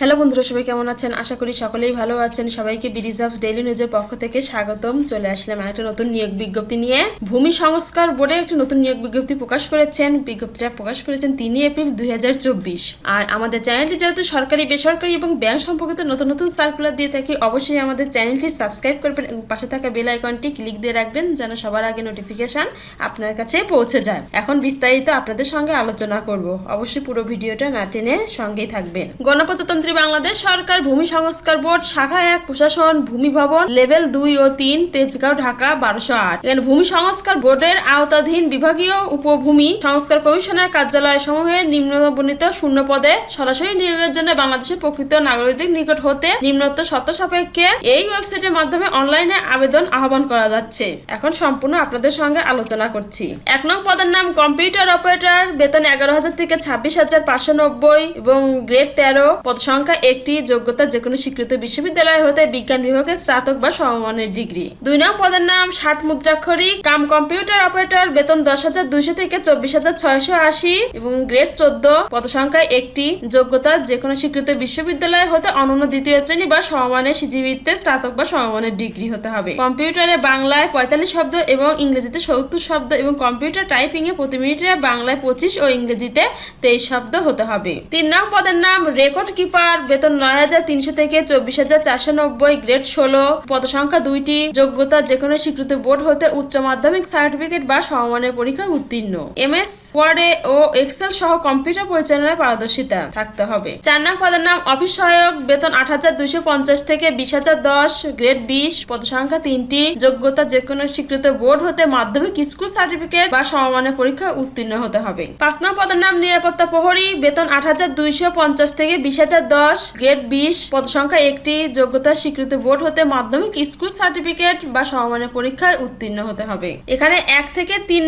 Hello বন্ধুরা, সবাই কেমন আছেন? আশা করি সকলেই ভালো আছেন। সবাইকে বিরিজার্ভ ডেইলি নিউজের পক্ষ থেকে স্বাগতম। চলে আসলাম একটা নতুন নিয়োগ বিজ্ঞপ্তি নিয়ে। ভূমি সংস্কার বোর্ডে একটি নতুন নিয়োগ বিজ্ঞপ্তি প্রকাশ করেছেন। বিজ্ঞপ্তিটা প্রকাশ করেছেন তিন এপ্রিল দু হাজার চব্বিশ। আর আমাদের চ্যানেলটি যেহেতু সরকারি, বেসরকারি এবং ব্যাংক সম্পর্কিত নতুন নতুন সার্কুলার দিয়ে থাকি, অবশ্যই আমাদের চ্যানেলটি সাবস্ক্রাইব করবেন এবং পাশে থাকা বেল আইকনটি ক্লিক দিয়ে রাখবেন যেন সবার আগে নোটিফিকেশন আপনার কাছে পৌঁছে যায়। এখন বিস্তারিত আপনাদের সঙ্গে আলোচনা করব। অবশ্যই পুরো ভিডিওটা না টেনে সঙ্গেই থাকবেন। গণপ্রজাতন্ত্রী বাংলাদেশ সরকার, ভূমি সংস্কার বোর্ড, শাখা এক, প্রশাসন, ভূমি ভবন, লেভেল দুই ও তিন, তেজগাঁও, ঢাকা, বারোশো আট। এখানে ভূমি সংস্কার বোর্ডের আওতাধীন বিভাগীয় উপভূমি সংস্কার কমিশনের কার্যালয় সমূহের নিম্নবর্ণিত শূন্য পদে সরাসরি নিয়োগের জন্য বাংলাদেশের প্রকৃত নাগরিকদের নিকট হতে নিম্নত শর্ত সাপেক্ষে এই ওয়েবসাইটের মাধ্যমে অনলাইনে আবেদন আহ্বান করা যাচ্ছে। এখন সম্পূর্ণ আপনাদের সঙ্গে আলোচনা করছি। এক নং পদের নাম কম্পিউটার অপারেটর, বেতন এগারো হাজার থেকে ছাব্বিশ হাজার পাঁচশো নব্বই এবং গ্রেড তেরো পদ সংখ্যা একটি যোগ্যতা যে কোনো স্বীকৃত বিশ্ববিদ্যালয় হতে বিজ্ঞান বিভাগে স্নাতক বা সমমানের ডিগ্রি। দুই নং পদের নাম ষাট মুদ্রাক্ষরিক কাম কম্পিউটার অপারেটর, বেতন দশ হাজার দুইশো থেকে চব্বিশ হাজার ছয়শো আশি এবং গ্রেড চোদ্দ। পদ সংখ্যা একটি, যোগ্যতা যে কোনো স্বীকৃত বিশ্ববিদ্যালয় হতে অনন্য দ্বিতীয় শ্রেণি বা সমমানের সিজিবিতে স্নাতক বা সমমানের ডিগ্রি হতে হবে। কম্পিউটারে বাংলায় পঁয়তাল্লিশ শব্দ এবং ইংরেজিতে সত্তর শব্দ এবং কম্পিউটার টাইপিং এ প্রতি মিনিটে বাংলায় পঁচিশ ও ইংরেজিতে তেইশ শব্দ হতে হবে। তিন নং পদের নাম রেকর্ড কিপার বেতন নয় হাজার, তিনশো থেকে চব্বিশ হাজার, চারশো নব্বই, গ্রেড ষোলো, পদসংখ্যা দুইটি, যোগ্যতা যে কোনো স্বীকৃত বোর্ড হতে উচ্চ মাধ্যমিক সার্টিফিকেট বা সমমানের পরীক্ষায় উত্তীর্ণ। এম এস ওয়ার্ডে ও এক্সেল সহ কম্পিউটার পরিচালনায় পারদর্শিতা থাকতে হবে। চার নং পদের নাম অফিস সহায়ক, বেতন আট হাজার দুইশো পঞ্চাশ থেকে বিশ হাজার দশ, গ্রেড বিশ, পদসংখ্যা তিনটি, যোগ্যতা যে কোনো স্বীকৃত বোর্ড হতে মাধ্যমিক স্কুল সার্টিফিকেট বা সমমানের পরীক্ষায় উত্তীর্ণ হতে হবে। পাঁচ নং পদের নাম নিরাপত্তা প্রহরী, বেতন আট হাজার দুইশো পঞ্চাশ থেকে বিশ হাজার দশ গ্রেড বিশ পদ সংখ্যা একটি যোগ্যতা স্বীকৃত বোর্ড হতে মাধ্যমিক স্কুল সার্টিফিকেট বা সমমানের পরীক্ষায় উত্তীর্ণ হতে হবে। এখানে এক থেকে তিন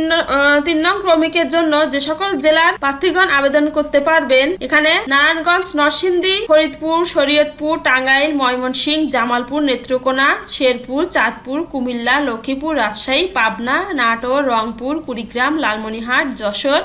তিন নং ক্রমিকের জন্য যে সকল জেলার প্রার্থীগণ আবেদন করতে পারবেন, এখানে নারায়ণগঞ্জ, নরসিংদী, ফরিদপুর, শরীয়তপুর, টাঙ্গাইল, ময়মনসিংহ, জামালপুর, নেত্রকোনা, শেরপুর, চাঁদপুর, কুমিল্লা, লক্ষ্মীপুর, রাজশাহী, পাবনা, নাটোর, রংপুর, কুড়িগ্রাম, লালমনিরহাট, যশোর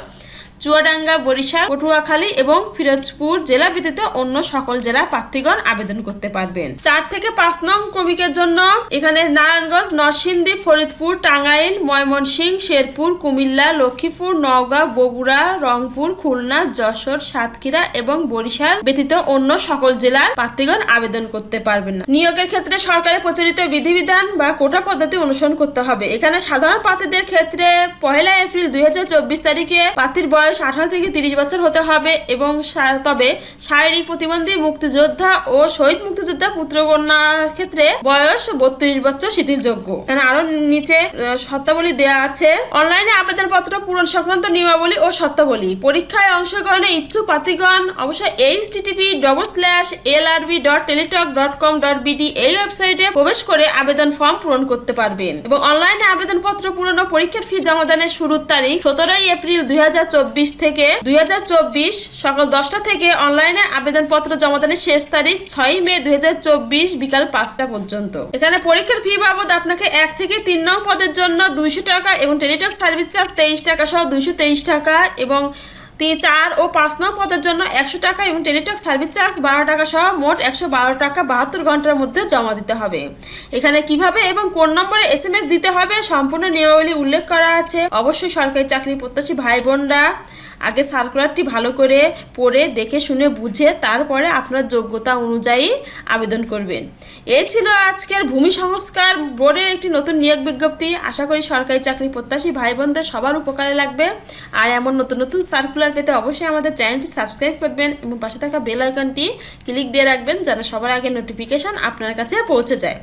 চুয়াডাঙ্গা, বরিশাল, পটুয়াখালী এবং ফিরোজপুর জেলা ব্যতীত অন্য সকল জেলা প্রার্থীগণ আবেদন করতে পারবেন। চার থেকে পাঁচ নং ক্রমিকের জন্য এখানে নারায়ণগঞ্জ, নরসিংদী, ফরিদপুর, টাঙ্গাইল, ময়মনসিংহ, শেরপুর, কুমিল্লা, লক্ষ্মীপুর, নওগাঁ, বগুড়া, রংপুর, খুলনা, যশোর, সাতক্ষীরা এবং বরিশাল ব্যতীত অন্য সকল জেলার প্রার্থীগণ আবেদন করতে পারবেন না। নিয়োগের ক্ষেত্রে সরকারের প্রচলিত বিধিবিধান বা কোটা পদ্ধতি অনুসরণ করতে হবে। এখানে সাধারণ প্রার্থীদের ক্ষেত্রে পহেলা এপ্রিল দুই হাজার চব্বিশ তারিখে প্রার্থীর বয়স আঠারো থেকে তিরিশ বছর হতে হবে এবং তবে শারীরিক প্রতিবন্ধী মুক্তিযোদ্ধা ও শহীদ মুক্তিযোদ্ধা পুত্রকন্যার ক্ষেত্রে বয়স বত্রিশ বছর শিথিলযোগ্য। এখানে আরও নিচে শর্তাবলী দেওয়া আছে, অনলাইনে আবেদনপত্র পূরণ সংক্রান্ত নিয়মাবলী ও শর্তাবলী। পরীক্ষায় অংশগ্রহণে ইচ্ছুক প্রার্থীগণ অবশ্যই H T T P double slash L R B dot teletalk dot com dot B D এই ওয়েবসাইটে প্রবেশ করে আবেদন ফর্ম পূরণ করতে পারবেন। এবং অনলাইনে আবেদনপত্র পূরণ ও পরীক্ষার ফি জমা দানের শুরুর তারিখ সতেরোই এপ্রিল দুই হাজার চোদ্দ থেকে দুই হাজার চব্বিশ সকাল দশটা থেকে অনলাইনে আবেদনপত্র জমা দেন শেষ তারিখ ছয় মে দুই হাজার চব্বিশ বিকাল পাঁচটা পর্যন্ত। এখানে পরীক্ষার ফি বাবদ আপনাকে এক থেকে তিন নং পদের জন্য দুইশো টাকা এবং টেলিটক সার্ভিস চার্জ তেইশ টাকা সহ দুইশো তেইশ টাকা এবং তিন, চার ও পাঁচ নং পদের জন্য একশো টাকা এবং টেলিটক সার্ভিস চার্জ বারো টাকা সহ মোট একশো বারো টাকা বাহাত্তর ঘণ্টার মধ্যে জমা দিতে হবে। এখানে কীভাবে এবং কোন নম্বরে এস এম এস দিতে হবে? সম্পূর্ণ নিয়মাবলী উল্লেখ করা আছে। অবশ্যই সরকারি চাকরি প্রত্যাশী ভাই বোনরা আগে সার্কুলারটি ভালো করে পড়ে, দেখে, শুনে, বুঝে, তারপরে আপনার যোগ্যতা অনুযায়ী আবেদন করবেন। এই ছিল আজকের ভূমি সংস্কার বোর্ডের একটি নতুন নিয়োগ বিজ্ঞপ্তি। আশা করি সরকারি চাকরি প্রত্যাশী ভাই বোনদের সবার উপকারে লাগবে। আর এমন নতুন নতুন সার্কুলার পেতে অবশ্যই আমাদের চ্যানেলটি সাবস্ক্রাইব করবেন এবং পাশে থাকা বেল আইকনটি ক্লিক দিয়ে রাখবেন যেন সবার আগে নোটিফিকেশন আপনার কাছে পৌঁছে যায়।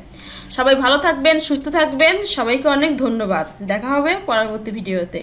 সবাই ভালো থাকবেন, সুস্থ থাকবেন। সবাইকে অনেক ধন্যবাদ। দেখা হবে পরবর্তী ভিডিওতে